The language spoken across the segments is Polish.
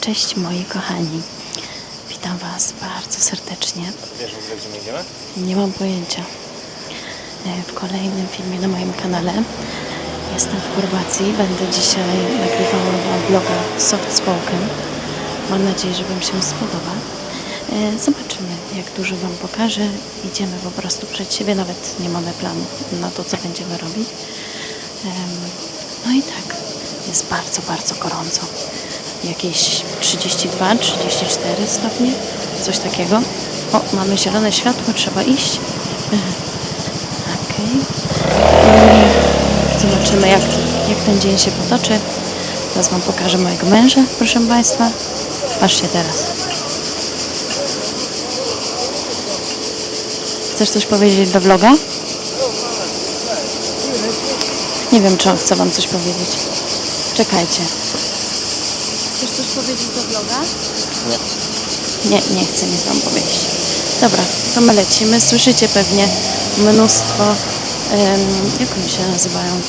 Cześć moi kochani. Witam Was bardzo serdecznie. Wiesz gdzie my idziemy? Nie mam pojęcia. E, W kolejnym filmie na moim kanale jestem w Chorwacji. Będę dzisiaj nagrywała Wam vloga Soft Spoken. Mam nadzieję, że Wam się spodoba. E, Zobaczymy, jak dużo Wam pokażę. Idziemy po prostu przed siebie, nawet nie mamy planu na to, co będziemy robić. No i tak, jest bardzo, bardzo gorąco. Jakieś 32, 34 stopnie, coś takiego. O, mamy zielone światło, trzeba iść. Okej. I Zobaczymy, jak, jak ten dzień się potoczy. Teraz Wam pokażę mojego męża, proszę Państwa. Patrzcie teraz. Chcesz coś powiedzieć do vloga? Nie wiem, czy on chce Wam coś powiedzieć. Czekajcie. Chcesz coś powiedzieć do vloga? Nie. Nie, nie chcę nic Wam powiedzieć. Dobra, to my lecimy. Słyszycie pewnie mnóstwo, em, jak oni się nazywają?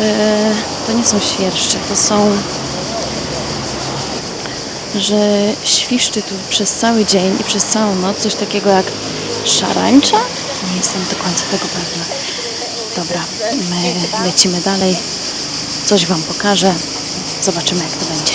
E, to nie są świerszcze, to są, że świszczy tu przez cały dzień i przez całą noc coś takiego jak szarańcza? Nie jestem do końca tego pewna. Dobra, my lecimy dalej. Coś Wam pokażę. Zobaczymy, jak to będzie.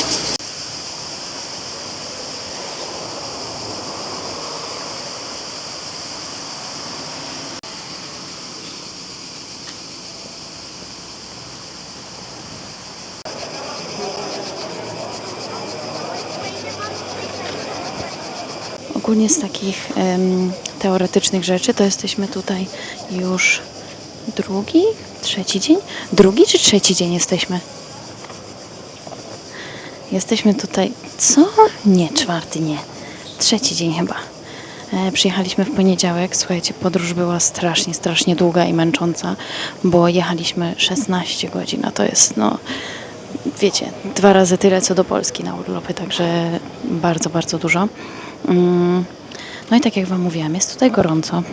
Ogólnie z takich em, teoretycznych rzeczy to jesteśmy tutaj już drugi, trzeci dzień? Drugi czy trzeci dzień jesteśmy? Jesteśmy tutaj, co? Nie, czwarty, nie. Trzeci dzień chyba. E, przyjechaliśmy w poniedziałek. Słuchajcie, podróż była strasznie, strasznie długa i męcząca, bo jechaliśmy 16 godzin, a to jest, no, wiecie, dwa razy tyle co do Polski na urlopy, także bardzo, bardzo dużo. Mm, No i tak jak Wam mówiłam, jest tutaj gorąco.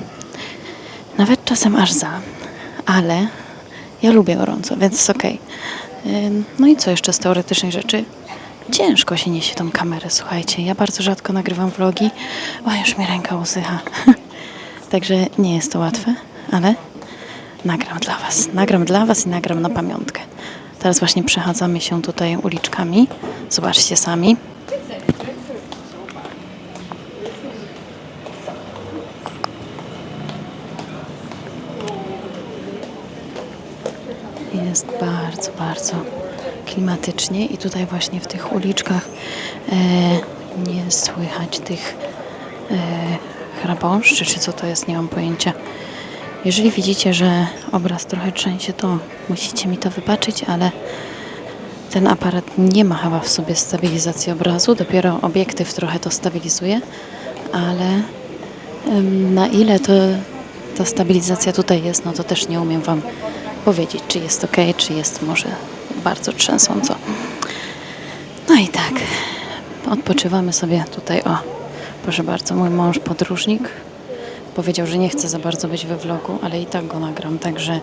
Nawet czasem aż za, ale ja lubię gorąco, więc jest okej. Ym, No i co jeszcze z teoretycznych rzeczy? Ciężko się niesie tą kamerę, słuchajcie. Ja bardzo rzadko nagrywam vlogi. O, już mi ręka usycha. Także nie jest to łatwe, ale nagram dla Was. Nagram dla Was i nagram na pamiątkę. Teraz właśnie przechadzamy się tutaj uliczkami. Zobaczcie sami. Jest bardzo, bardzo klimatycznie i tutaj właśnie w tych uliczkach e, nie słychać tych e, czy co to jest, nie mam pojęcia. Jeżeli widzicie, że obraz trochę trzęsie, to musicie mi to wybaczyć, ale ten aparat nie ma chyba w sobie stabilizacji obrazu, dopiero obiektyw trochę to stabilizuje, ale na ile to ta stabilizacja tutaj jest, no to też nie umiem Wam powiedzieć, czy jest ok, czy jest może bardzo trzęsąco. No i tak, odpoczywamy sobie tutaj. O, proszę bardzo, mój mąż podróżnik powiedział, że nie chce za bardzo być we vlogu, ale i tak go nagram, także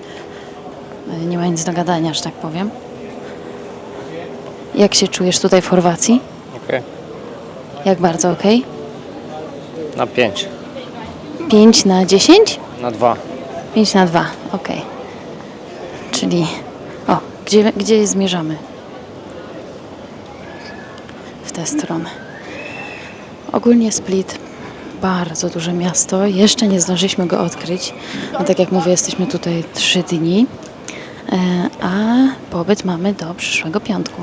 e, nie ma nic do gadania, że tak powiem. Jak się czujesz tutaj w Chorwacji? Okej. Jak bardzo ok? Na 5. 5 na 10? Na 2. 5 na 2, ok. Czyli, gdzie, gdzie zmierzamy? W tę stronę. Ogólnie Split, bardzo duże miasto. Jeszcze nie zdążyliśmy go odkryć. No tak jak mówię, jesteśmy tutaj 3 dni, e, a pobyt mamy do przyszłego piątku.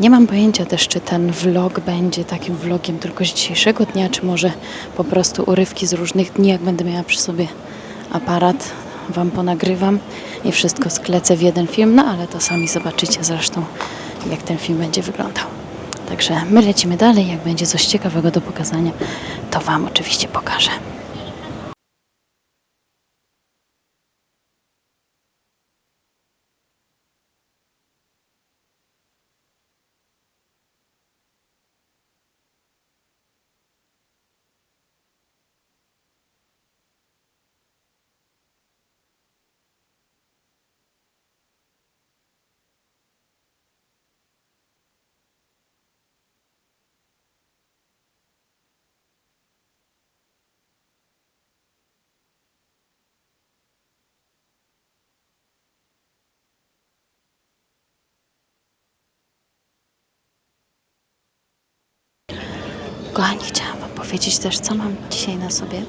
Nie mam pojęcia też, czy ten vlog będzie takim vlogiem tylko z dzisiejszego dnia, czy może po prostu urywki z różnych dni, jak będę miała przy sobie aparat, Wam ponagrywam i wszystko sklecę w jeden film, no ale to sami zobaczycie zresztą, jak ten film będzie wyglądał. Także my lecimy dalej, jak będzie coś ciekawego do pokazania, to Wam oczywiście pokażę. Kochani, chciałam Wam powiedzieć też, co mam dzisiaj na sobie.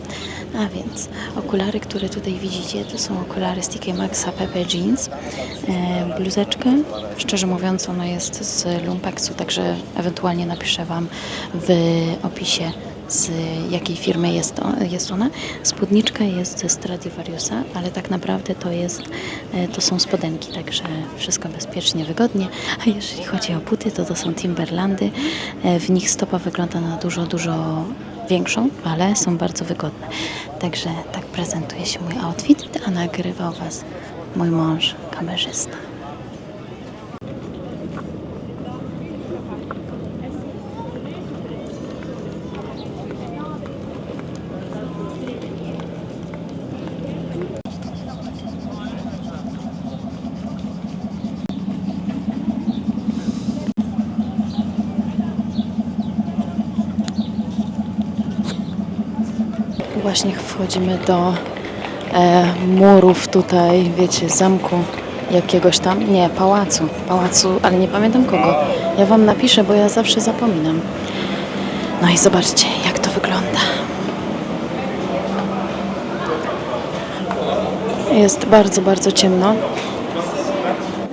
A więc okulary, które tutaj widzicie, to są okulary z TK Maxa Pepe Jeans. E, bluzeczkę, szczerze mówiąc, ona jest z Lumpeksu, także ewentualnie napiszę Wam w opisie z jakiej firmy jest, o, jest ona. Spódniczka jest ze Stradivariusa, ale tak naprawdę to jest, e, to są spodenki, także wszystko bezpiecznie, wygodnie. A jeżeli chodzi o buty, to to są Timberlandy. E, W nich stopa wygląda na dużo, dużo większą, ale są bardzo wygodne. Także tak prezentuje się mój outfit, a nagrywał Was mój mąż, kamerzysta. Właśnie wchodzimy do e, murów tutaj, wiecie, zamku jakiegoś tam, nie, pałacu, pałacu, ale nie pamiętam kogo. Ja Wam napiszę, bo ja zawsze zapominam. No i zobaczcie, jak to wygląda. Jest bardzo, bardzo ciemno.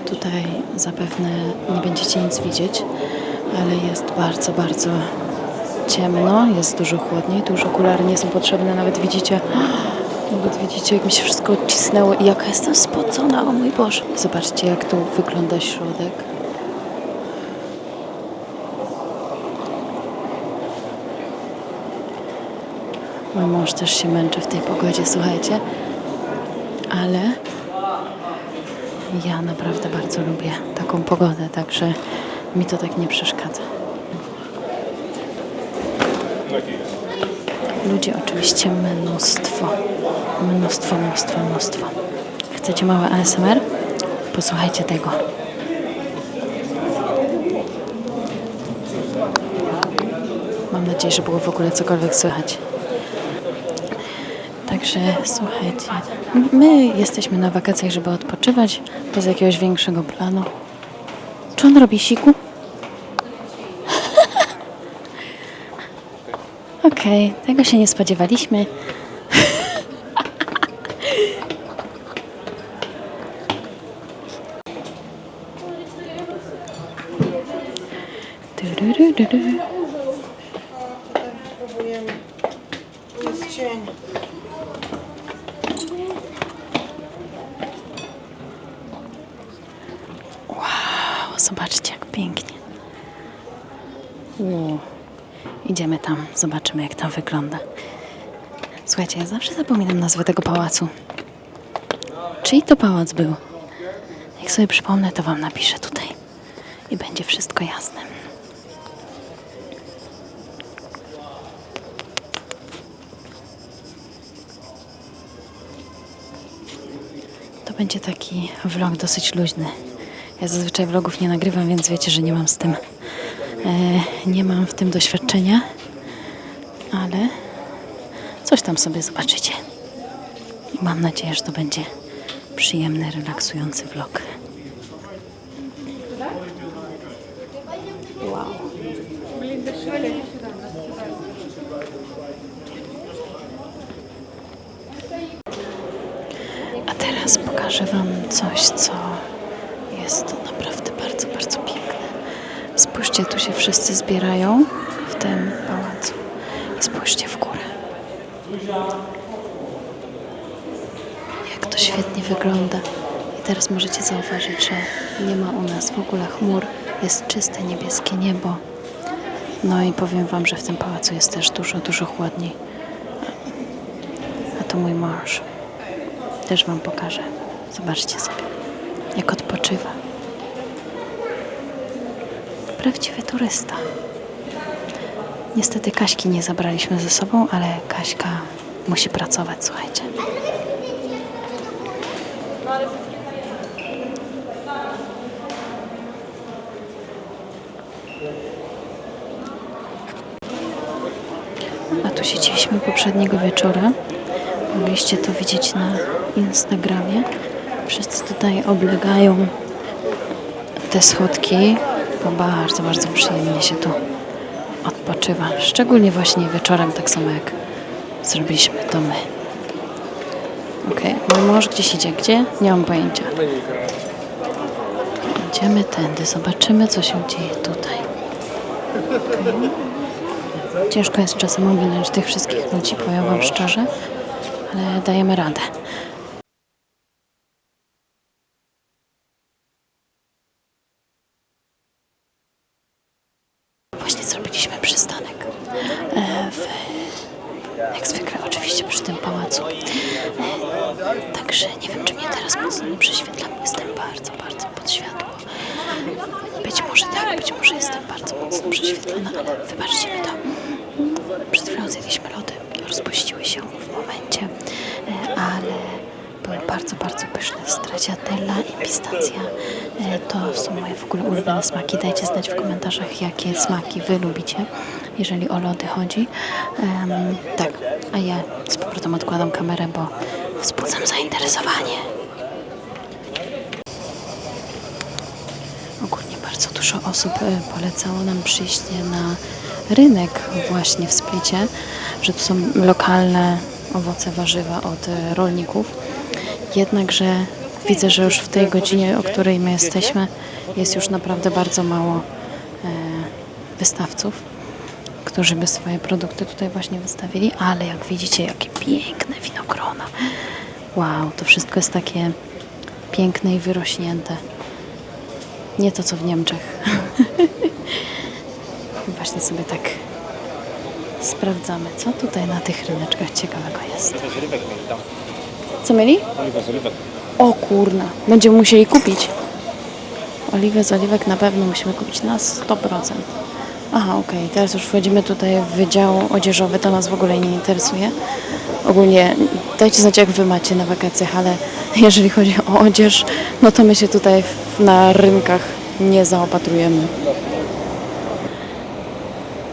Tutaj zapewne nie będziecie nic widzieć, ale jest bardzo, bardzo ciemno, jest dużo chłodniej, tu już okulary nie są potrzebne, nawet widzicie, nawet widzicie jak mi się wszystko odcisnęło i jaka jestem spocona, o mój Boże. Zobaczcie jak tu wygląda środek. Mój mąż też się męczy w tej pogodzie, słuchajcie, ale ja naprawdę bardzo lubię taką pogodę, także mi to tak nie przeszkadza. Ludzi oczywiście mnóstwo. Mnóstwo, mnóstwo, mnóstwo. Chcecie małe ASMR? Posłuchajcie tego. Mam nadzieję, że było w ogóle cokolwiek słychać. Także słuchajcie, my jesteśmy na wakacjach, żeby odpoczywać bez jakiegoś większego planu. Czy on robi siku? Okej, tego się nie spodziewaliśmy. Jest cień. O, zobaczcie, jak pięknie. Ło. Idziemy tam, zobaczymy, jak tam wygląda. Słuchajcie, ja zawsze zapominam nazwę tego pałacu. Czyj to pałac był? Jak sobie przypomnę, to Wam napiszę tutaj. I będzie wszystko jasne. To będzie taki vlog dosyć luźny. Ja zazwyczaj vlogów nie nagrywam, więc wiecie, że nie mam z tym, nie mam w tym doświadczenia, ale coś tam sobie zobaczycie. Mam nadzieję, że to będzie przyjemny, relaksujący vlog. A teraz pokażę Wam coś, co jest naprawdę bardzo, bardzo piękne. Spójrzcie, tu się wszyscy zbierają w tym pałacu. I spójrzcie w górę. Jak to świetnie wygląda. I teraz możecie zauważyć, że nie ma u nas w ogóle chmur. Jest czyste niebieskie niebo. No i powiem Wam, że w tym pałacu jest też dużo, dużo chłodniej. A to mój mąż. Też Wam pokażę. Zobaczcie sobie, jak odpoczywa. Prawdziwy turysta. Niestety Kaśki nie zabraliśmy ze sobą, ale Kaśka musi pracować, słuchajcie. A tu siedzieliśmy poprzedniego wieczora. Mogliście to widzieć na Instagramie. Wszyscy tutaj oblegają te schodki, bo bardzo, bardzo przyjemnie się tu odpoczywa. Szczególnie właśnie wieczorem, tak samo jak zrobiliśmy to my. Okej, mój mąż gdzieś idzie. Gdzie? Nie mam pojęcia. Idziemy tędy, zobaczymy co się dzieje tutaj. Okej. Ciężko jest czasem ominąć tych wszystkich ludzi, powiem wam szczerze, ale dajemy radę. Właśnie zrobiliśmy przystanek. E, w, jak zwykle oczywiście przy tym pałacu. E, także nie wiem, czy mnie teraz mocno nie prześwietla, bo jestem bardzo, bardzo pod światło. Być może tak, być może jestem bardzo mocno prześwietlona, ale wybaczcie mi to. Przed chwilą zjedliśmy lody, rozpuściły się w momencie, e, ale były bardzo, bardzo pyszne. Stracciatella i pistacja e, to są moje w ogóle ulubione smaki. Dajcie znać w komentarzach, jakie smaki Wy lubicie, jeżeli o lody chodzi. Em, tak, a ja z powrotem odkładam kamerę, bo wzbudzam zainteresowanie. Ogólnie bardzo dużo osób e, polecało nam przyjście na rynek właśnie w Splicie, że to są lokalne owoce, warzywa od e, rolników. Jednakże widzę, że już w tej godzinie, o której my jesteśmy, jest już naprawdę bardzo mało e, wystawców, którzy by swoje produkty tutaj właśnie wystawili, ale jak widzicie, jakie piękne winogrona. Wow, to wszystko jest takie piękne i wyrośnięte. Nie to, co w Niemczech. Sobie tak sprawdzamy, co tutaj na tych ryneczkach ciekawego jest. Co mieli? Oliwę z rybek. O kurna, będziemy musieli kupić. Oliwę z oliwek na pewno musimy kupić na 100%. Aha, okej, teraz już wchodzimy tutaj w wydział odzieżowy, to nas w ogóle nie interesuje. Ogólnie dajcie znać, jak wy macie na wakacjach, ale jeżeli chodzi o odzież, no to my się tutaj na rynkach nie zaopatrujemy.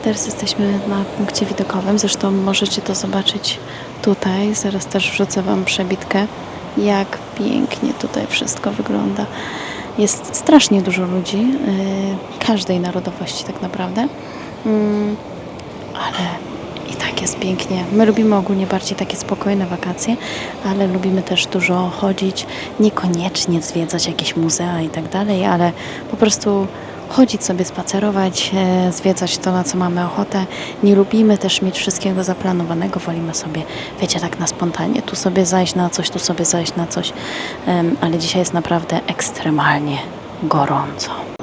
Teraz jesteśmy na punkcie widokowym, zresztą możecie to zobaczyć tutaj. Zaraz też wrzucę Wam przebitkę, jak pięknie tutaj wszystko wygląda. Jest strasznie dużo ludzi, yy, każdej narodowości tak naprawdę, Mm, ale i tak jest pięknie. My lubimy ogólnie bardziej takie spokojne wakacje, ale lubimy też dużo chodzić, niekoniecznie zwiedzać jakieś muzea i tak dalej, ale po prostu chodzić sobie, spacerować, e, zwiedzać to, na co mamy ochotę. Nie lubimy też mieć wszystkiego zaplanowanego, wolimy sobie, wiecie, tak na spontanie, tu sobie zajść na coś, tu sobie zajść na coś, ale dzisiaj jest naprawdę ekstremalnie gorąco.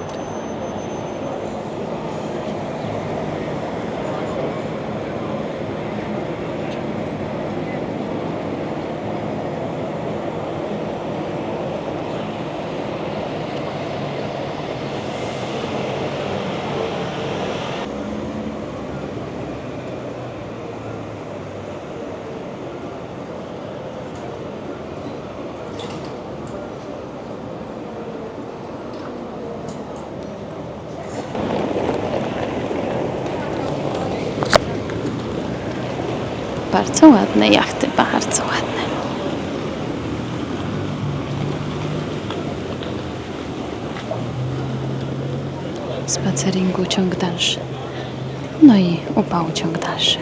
Bardzo ładne jachty, bardzo ładne. Spaceringu ciąg dalszy. No i upału ciąg dalszy.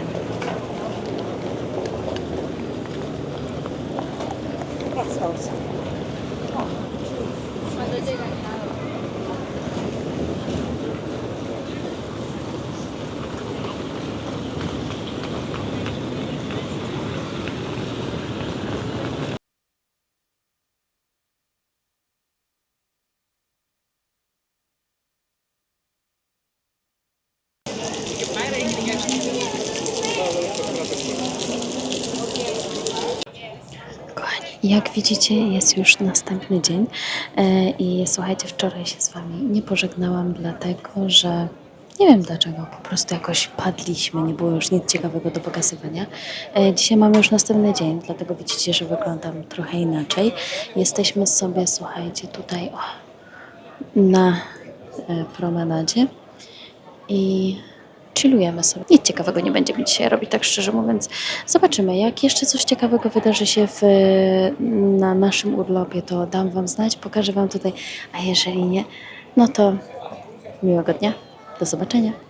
Kochani, jak widzicie, jest już następny dzień e, i słuchajcie, wczoraj się z Wami nie pożegnałam, dlatego że nie wiem dlaczego, po prostu jakoś padliśmy, nie było już nic ciekawego do pokazywania. E, Dzisiaj mamy już następny dzień, dlatego widzicie, że wyglądam trochę inaczej. Jesteśmy sobie, słuchajcie, tutaj o, na e, promenadzie i chillujemy sobie. Nic ciekawego nie będziemy dzisiaj robić, tak szczerze mówiąc. Zobaczymy, jak jeszcze coś ciekawego wydarzy się w, na naszym urlopie, to dam Wam znać, pokażę Wam tutaj, a jeżeli nie, no to miłego dnia, do zobaczenia.